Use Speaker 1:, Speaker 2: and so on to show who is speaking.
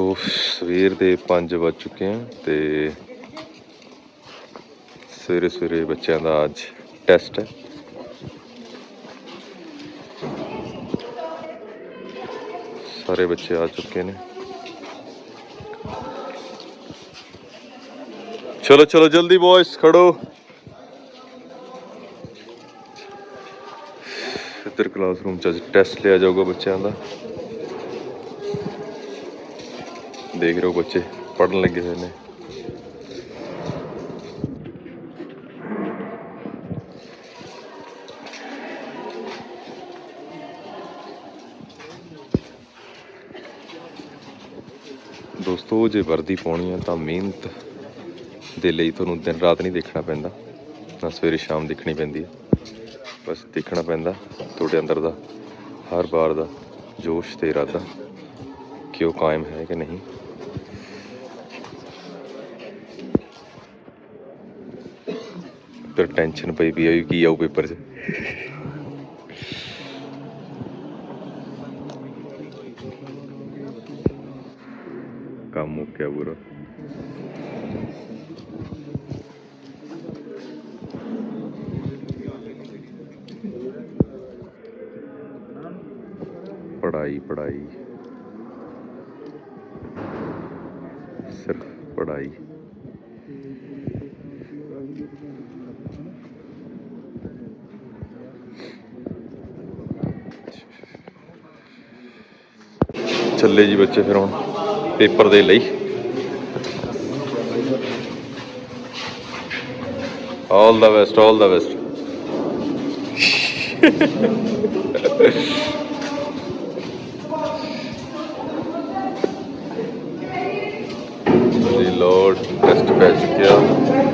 Speaker 1: ਦੋਸਤੋ ਸਵੇਰ ਦੇ 5 ਵੱਜ ਚੁੱਕੇ ਆ ਤੇ ਸਵੇਰੇ ਸਵੇਰੇ ਬੱਚਿਆਂ ਦਾ ਅੱਜ ਟੈਸਟ ਹੈ। ਸਾਰੇ ਬੱਚੇ ਆ ਚੁੱਕੇ ਨੇ। ਚਲੋ ਚਲੋ, ਜਲਦੀ ਬॉयਜ਼ ਖੜੋ। ਇੱਧਰ ਕਲਾਸਰੂਮ ਚ ਅੱਜ ਟੈਸਟ ਲਿਆ ਜਾਊਗਾ ਬੱਚਿਆਂ ਦਾ। ਦੇਖ ਰਹੇ ਹੋ ਬੱਚੇ ਪੜਨ ਲੱਗੇ ਹੋਏ ਨੇ। ਦੋਸਤੋ, ਜੇ ਵਰਦੀ ਪਾਉਣੀ ਹੈ ਤਾਂ ਮਿਹਨਤ ਦੇ ਲਈ ਤੁਹਾਨੂੰ ਦਿਨ ਰਾਤ ਨਹੀਂ ਦੇਖਣਾ ਪੈਂਦਾ, ਨਾ ਸਵੇਰੇ ਸ਼ਾਮ ਦੇਖਣੀ ਪੈਂਦੀ ਹੈ ਬਸ ਦੇਖਣਾ ਪੈਂਦਾ, ਤੁਹਾਡੇ ਅੰਦਰ ਦਾ, ਹਰ ਵਾਰ ਦਾ ਜੋਸ਼ ਤੇ ਇਰਾਦਾ। कि वो कायम है कि नहीं? तो टेंशन पी भी है, की आऊ पेपर च। काम मुक्या पूरा। पढ़ाई पढ़ाई। ਸਿਰਫ ਪੜਾਈ ਚੱਲੇ ਜੀ ਬੱਚੇ ਫਿਰ ਹੁਣ ਪੇਪਰ ਦੇ ਲਈ। All the best all the best ਜੀ ਲੋਡ ਟੈਸਟ ਪੈ